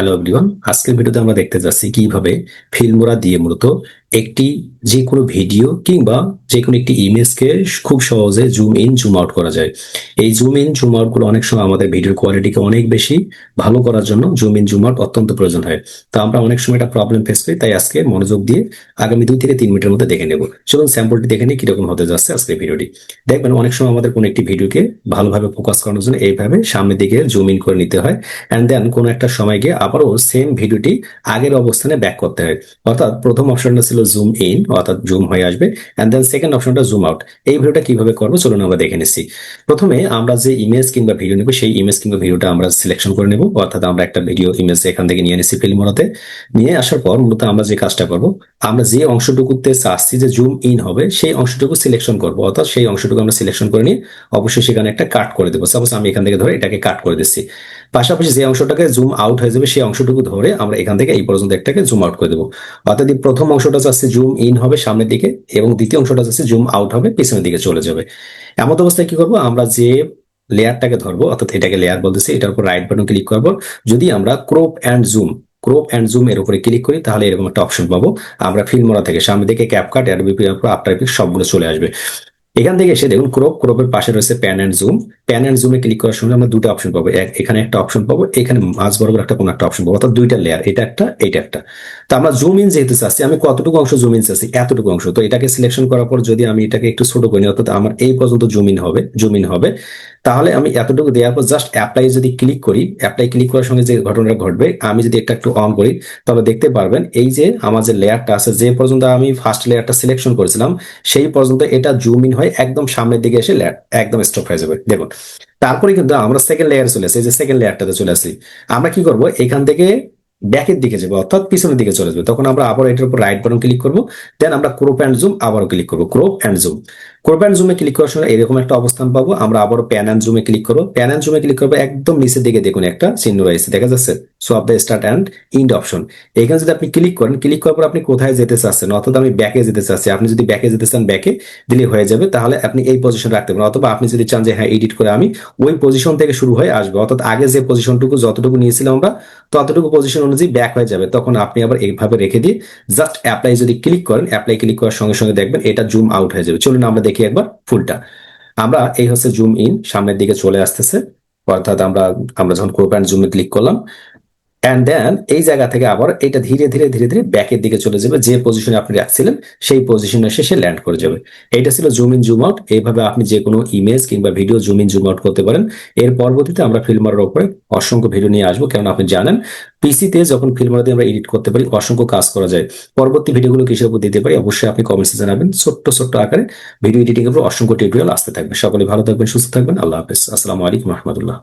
Hello everyone আজকের ভিডিওতে আমরা দেখতে যাচ্ছি কীভাবে ফিল্মোরা দিয়ে মূলত একটি যে কোনো ভিডিও কিংবা যে কোনো একটি ইমেজকে খুব সহজে জুম ইন জুম আউট করা যায়। এই জুম ইন জুম আউটগুলো অনেক সময় আমাদের ভিডিওর কোয়ালিটিকে অনেক বেশি ভালো করার জন্য জুম ইন জুম আউট অত্যন্ত প্রয়োজন হয়। তো আমরা অনেক সময় একটা প্রবলেম ফেস করি, তাই আজকে মনোযোগ দিয়ে আগামী দুই থেকে তিন মিনিটের মধ্যে দেখে নেব। চলুন স্যাম্পলটি দেখে নিই কীরকম হতে যাচ্ছে আজকের ভিডিওটি দেখবেন অনেক সময় আমাদের কোনো একটি ভিডিওকে ভালোভাবে ফোকাস করানোর জন্য এইভাবে সামনের দিকে জুম ইন করে নিতে হয় অ্যান্ড দেন কোনো একটা সময় গিয়ে আবারও সেম ভিডিওটি আগের অবস্থানে ব্যাক করতে হয়। অর্থাৎ প্রথম অপশনটা ছিল জুম ইন অর্থাৎ জুম হয়ে আসবে অ্যান্ড দেন সেকেন্ড অপশনটা জুম আউট এই ভিডিওটা কীভাবে করব? চলুন আমরা দেখে নিচ্ছি। প্রথমে আমরা যে ইমেজ কিংবা ভিডিও নেব, সেই ইমেজ কিংবা ভিডিওটা আমরা সিলেকশন করে নেব। অর্থাৎ আমরা একটা ভিডিও ইমেজ এখান থেকে নিয়ে নিচ্ছি ফিল্মোরাতে নিয়ে আসার পর মূলত আমরা যে কাজটা করব, আমরা যে অংশটুকুতে চাচ্ছি যে জুম ইন হবে, সেই অংশটুকু সিলেকশন করব। অর্থাৎ সেই অংশটুকু আমরা সিলেকশন করে নিয়ে অবশ্যই সেখানে একটা কাট করে দেবো। সাপোজ আমি এখান থেকে ধরে এটাকে কাট করে দিচ্ছি। পাশাপাশি যে অংশটাকে জুম আউট হয়ে যাবে, সেই অংশটুকু ধরে আমরা এখান থেকে এই পর্যন্ত একটাকে জুম আউট করে দেবো। অর্থাৎ প্রথম অংশটা চাচ্ছে জুম ইন হবে সামনের দিকে এবং দ্বিতীয় অংশটা চাচ্ছে জুম আউট হবে পিছনের দিকে চলে যাবে। এমন অবস্থায় কি করব? আমরা যে লেয়ারটাকে ধরবো, অর্থাৎ এটাকে লেয়ার বলতেছি, এটার উপর রাইট বাটন ক্লিক করব। যদি আমরা crop and zoom crop and zoom এর উপরে ক্লিক করি, তাহলে এরকম একটা অপশন পাবো। আমরা ফিল্মোরা থেকে সামনে দিকে ক্যাপকাট অ্যাডোবি আফটার এফেক্ট সবগুলো চলে আসবে। এখান থেকে এসে দেখুন ক্রপ ক্রপের পাশে রয়েছে pan and zoom pan and জুমে click করার সময় আমরা দুটো অপশন পাবো। এখানে একটা অপশন পাবো, এখানে মাঝ বরাবর একটা কোনো একটা অপশন পাবো। অর্থাৎ দুইটা লেয়ার এটা একটা এটা একটা। তো আমরা জুম ইন যেহেতু চাচ্ছি, আমি কতটুকু অংশ জুম ইন চাচ্ছি? এতটুকু অংশ। তো এটাকে সিলেকশন করার পর যদি আমি এটাকে একটু ছোট করি অর্থাৎ আমার এই পর্যন্ত জুম ইন হবে জুম ইন হবে। তাহলে আমি এতটুকু দেওয়ার পর জাস্ট অ্যাপ্লাই যদি ক্লিক করি অ্যাপ্লাই ক্লিক করার সঙ্গে যে ঘটনাটা ঘটবে, আমি যদি একটা একটু অন করি, তাহলে দেখতে পারবেন এই যে আমার যে লেয়ারটা আছে, যে পর্যন্ত আমি ফার্স্ট লেয়ারটা সিলেকশন করেছিলাম, সেই পর্যন্ত এটা জুম ইন হয়ে একদম সামনের দিকে এসে লেয়ার একদম স্টপ হয়ে যাবে। দেখুন, তারপরে কিন্তু আমরা সেকেন্ড লেয়ারে চলে আসি যে সেকেন্ড লেয়ারটাতে চলে আসি। আমরা কি করব? এখান থেকে ব্যাকের দিকে যাব, অর্থাৎ পিছনের দিকে চলে যাবে তখন আমরা আবার এটার উপর রাইট বাটন ক্লিক করব দেন আমরা ক্রোপ অ্যান্ড জুম আবারও ক্লিক করব crop and zoom crop and জুমে click করার সময় এরকম একটা অবস্থান পাবো। আমরা আবারও প্যান অ্যান্ড জুমে ক্লিক করব। প্যান অ্যান্ড জুমে ক্লিক করব, একদম নিচের দিকে দেখুন একটা চিহ্ন রয়েছে, দেখা যাচ্ছে। So of the start and end option এখানে যদি আপনি ক্লিক করেন ক্লিক করার পর আপনি কোথায় যেতে চাচ্ছেন? অর্থাৎ আমি ব্যাকে যেতে চাচ্ছি। আপনি যদি ব্যাকে যেতে চান ব্যাকে দিলে হয়ে যাবে। তাহলে আপনি এই পজিশন রাখতে পারেন। অথবা আপনি যদি চান যে হ্যাঁ এডিট করে আমি ওই পজিশন থেকে শুরু হয়ে আসবে। অর্থাৎ আগে যে পজিশনটুকু যতটুকু নিয়েছিলাম আমরা, ততটুকু পজিশন অনুযায়ী ব্যাক হয়ে যাবে। তখন আপনি আবার এইভাবে রেখে দিয়ে জাস্ট অ্যাপ্লাই যদি ক্লিক করেন অ্যাপ্লাই ক্লিক করার সঙ্গে সঙ্গে দেখবেন এটা জুম আউট হয়ে যাবে। চলুন আমরা দেখি একবার ফুলটা। আমরা এই হচ্ছে জুম ইন সামনের দিকে চলে আসতেছে। অর্থাৎ আমরা আমরা যখন ক্রোপ জুমে ক্লিক করলাম অ্যান্ড দেন এই জায়গা থেকে আবার এটা ধীরে ধীরে ধীরে ধীরে ব্যাকের দিকে চলে যাবে। যে পজিশনে আপনি রাখছিলেন সেই পজিশনে এসে সে ল্যান্ড করে যাবে। এইটা ছিল জুম ইন জুম আউট এইভাবে আপনি যে কোনো ইমেজ কিংবা video zoom in zoom out করতে পারেন। এর পরবর্তীতে আমরা ফিল্মারের উপরে অসংখ্য ভিডিও নিয়ে আসব। কেন আপনি জানেন পিসিতে যখন ফিল্মার দিয়ে আমরা এডিট করতে পারি, অসংখ্য কাজ করা যায়। পরবর্তী ভিডিওগুলো কিসের উপর দিতে পারি, অবশ্যই আপনি কমেন্টসে জানাবেন। ছোট্ট ছোট্ট আকারে ভিডিও এডিটিং এর উপর অসংখ্য টিউটোরিয়াল আসতে থাকবে। সকলে ভালো থাকবেন, সুস্থ থাকবেন। আল্লাহ হাফেজ। আসসালামু আলাইকুম রহমতুল্লাহ।